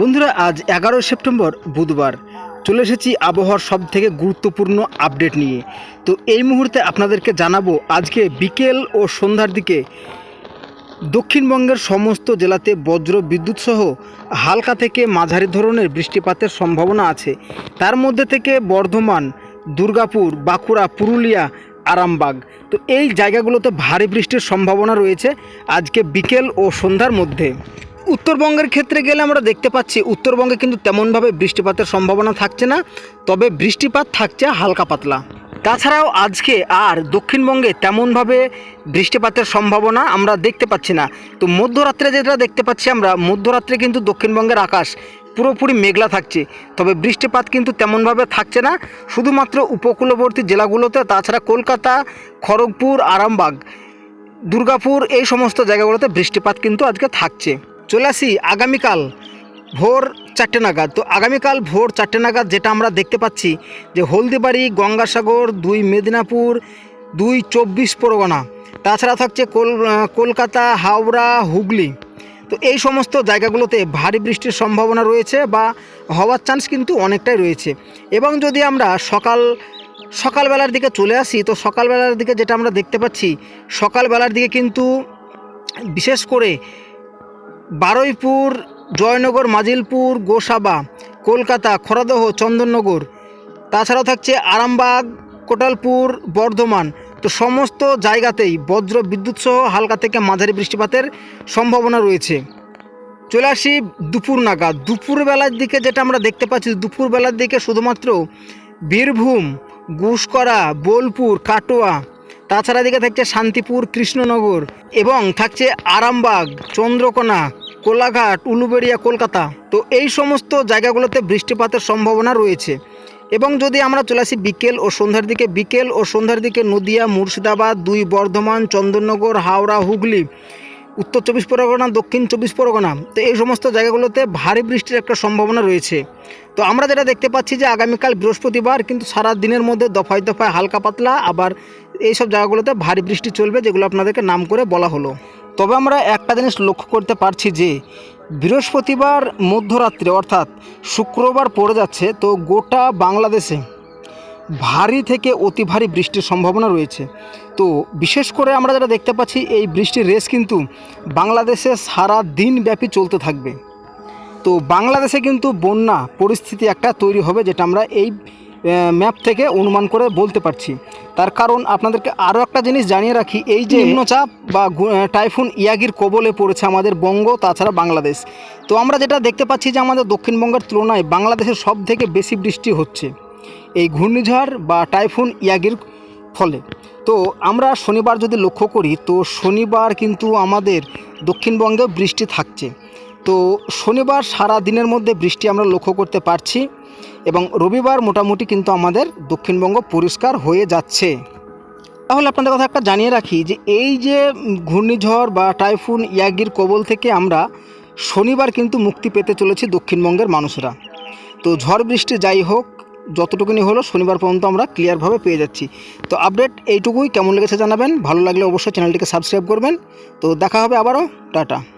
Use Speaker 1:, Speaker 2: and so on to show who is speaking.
Speaker 1: বন্ধুরা, আজ এগারোই সেপ্টেম্বর, বুধবার। চলে এসেছি আবহাওয়ার সব থেকে গুরুত্বপূর্ণ আপডেট নিয়ে। তো এই মুহূর্তে আপনাদেরকে জানাব, আজকে বিকেল ও সন্ধ্যার দিকে দক্ষিণবঙ্গের সমস্ত জেলাতে বজ্র বিদ্যুৎ সহ হালকা থেকে মাঝারি ধরনের বৃষ্টিপাতের সম্ভাবনা আছে। তার মধ্যে থেকে বর্ধমান, দুর্গাপুর, বাঁকুড়া, পুরুলিয়া, আরামবাগ। তো এই জায়গাগুলোতে ভারী বৃষ্টির সম্ভাবনা রয়েছে আজকে বিকেল ও সন্ধ্যার মধ্যে। উত্তরবঙ্গের ক্ষেত্রে গেলে আমরা দেখতে পাচ্ছি, উত্তরবঙ্গে কিন্তু তেমনভাবে বৃষ্টিপাতের সম্ভাবনা থাকছে না, তবে বৃষ্টিপাত থাকছে হালকা পাতলা। তাছাড়াও আজকে আর দক্ষিণবঙ্গে তেমনভাবে বৃষ্টিপাতের সম্ভাবনা আমরা দেখতে পাচ্ছি না। তো মধ্যরাত্রে যেটা দেখতে পাচ্ছি আমরা, মধ্যরাত্রে কিন্তু দক্ষিণবঙ্গের আকাশ পুরোপুরি মেঘলা থাকছে, তবে বৃষ্টিপাত কিন্তু তেমনভাবে থাকছে না, শুধুমাত্র উপকূলবর্তী জেলাগুলোতে, তাছাড়া কলকাতা, খড়গপুর, আরামবাগ, দুর্গাপুর, এই সমস্ত জায়গাগুলোতে বৃষ্টিপাত কিন্তু আজকে থাকছে। চলে আসি আগামীকাল ভোর চারটে নাগাদ। তো আগামীকাল ভোর চারটে নাগাদ যেটা আমরা দেখতে পাচ্ছি যে হলদিবাড়ি, গঙ্গাসাগর, দুই মেদিনীপুর, দুই চব্বিশ পরগনা। তাছাড়া থাকছে কোল কলকাতা, হাওড়া, হুগলি। তো এই সমস্ত জায়গাগুলোতে ভারী বৃষ্টির সম্ভাবনা রয়েছে বা হওয়ার চান্স কিন্তু অনেকটাই রয়েছে। এবং যদি আমরা সকাল, সকালবেলার দিকে চলে আসি, তো সকালবেলার দিকে যেটা আমরা দেখতে পাচ্ছি, সকালবেলার দিকে কিন্তু বিশেষ করে বারুইপুর, জয়নগর, মাজিলপুর, গোসাবা, কলকাতা খড়দহ চন্দননগর। তাছাড়াও থাকছে আরামবাগ, কোটালপুর, বর্ধমান। তো সমস্ত জায়গাতেই বজ্র বিদ্যুৎ সহ হালকা থেকে মাঝারি বৃষ্টিপাতের সম্ভাবনা রয়েছে। চলে আসি দুপুর নাগাদ। দুপুরবেলার দিকে যেটা আমরা দেখতে পাচ্ছি দুপুরবেলার দিকে শুধুমাত্র বীরভূম, গুসকরা, বোলপুর, কাটোয়া তাছাড়া দিকে থাকছে শান্তিপুর, কৃষ্ণনগর এবং থাকছে আরামবাগ, চন্দ্রকোনা, কোলাঘাট, উলুবেড়িয়া, কলকাতা। তো এই সমস্ত জায়গাগুলোতে বৃষ্টিপাতের সম্ভাবনা রয়েছে। এবং যদি আমরা চলে আসি বিকেল ও সন্ধ্যার দিকে, বিকেল ও সন্ধ্যার দিকে নদিয়া, মুর্শিদাবাদ, দুই বর্ধমান, চন্দননগর, হাওড়া, হুগলি উত্তর চব্বিশ পরগনা, দক্ষিণ চব্বিশ পরগনা, তো এই সমস্ত জায়গাগুলোতে ভারী বৃষ্টির একটা সম্ভাবনা রয়েছে। তো আমরা যেটা দেখতে পাচ্ছি যে আগামীকাল বৃহস্পতিবার কিন্তু সারা দিনের মধ্যে দফায় দফায় হালকা পাতলা, আবার এই সব জায়গাগুলোতে ভারী বৃষ্টি চলবে, যেগুলো আপনাদেরকে নাম করে বলা হলো। তবে আমরা একটা জিনিস লক্ষ্য করতে পারছি যে, বৃহস্পতিবার মধ্যরাত্রে অর্থাৎ শুক্রবার পড়ে যাচ্ছে, তো গোটা বাংলাদেশে ভারী থেকে অতি ভারী বৃষ্টির সম্ভাবনা রয়েছে। তো বিশেষ করে আমরা যেটা দেখতে পাচ্ছি এই বৃষ্টির রেস কিন্তু বাংলাদেশে সারা দিন ব্যাপী চলতে থাকবে। তো বাংলাদেশে কিন্তু বন্যা পরিস্থিতি একটা তৈরি হবে যেটা আমরা এই ম্যাপ থেকে অনুমান করে বলতে পারছি। তার কারণ আপনাদেরকে আরও একটা জিনিস জানিয়ে রাখি এই যে নিম্নচাপ বা টাইফুন ইয়াগির কবলে পড়েছে আমাদের বঙ্গ তাছাড়া বাংলাদেশ। তো আমরা যেটা দেখতে পাচ্ছি যে আমাদের দক্ষিণবঙ্গের তুলনায় বাংলাদেশে সব থেকে বেশি বৃষ্টি হচ্ছে। এই ঘূর্ণিঝড় বা টাইফুন ইয়াগির ফলে। তো আমরা শনিবার যদি লক্ষ্য করি, তো শনিবার কিন্তু আমাদের দক্ষিণবঙ্গে বৃষ্টি থাকছে। তো শনিবার সারা দিনের মধ্যে বৃষ্টি আমরা লক্ষ্য করতে পারছি এবং রবিবার মোটামুটি কিন্তু আমাদের দক্ষিণবঙ্গ পরিষ্কার হয়ে যাচ্ছে। তাহলে আপনাদের কথা একটা জানিয়ে রাখি যে, এই যে ঘূর্ণিঝড় বা টাইফুন ইয়াগির কবল থেকে আমরা শনিবার কিন্তু মুক্তি পেতে চলেছি দক্ষিণবঙ্গের মানুষরা। তো ঝড় বৃষ্টি যাই হোক যতটুকুনি হলো শনিবার পর্যন্ত আমরা ক্লিয়ারভাবে পেয়ে যাচ্ছি। তো আপডেট এইটুকুই, কেমন লেগেছে জানাবেন। ভালো লাগলে অবশ্যই চ্যানেলটিকে সাবস্ক্রাইব করবেন। তো দেখা হবে আবারও। টাটা।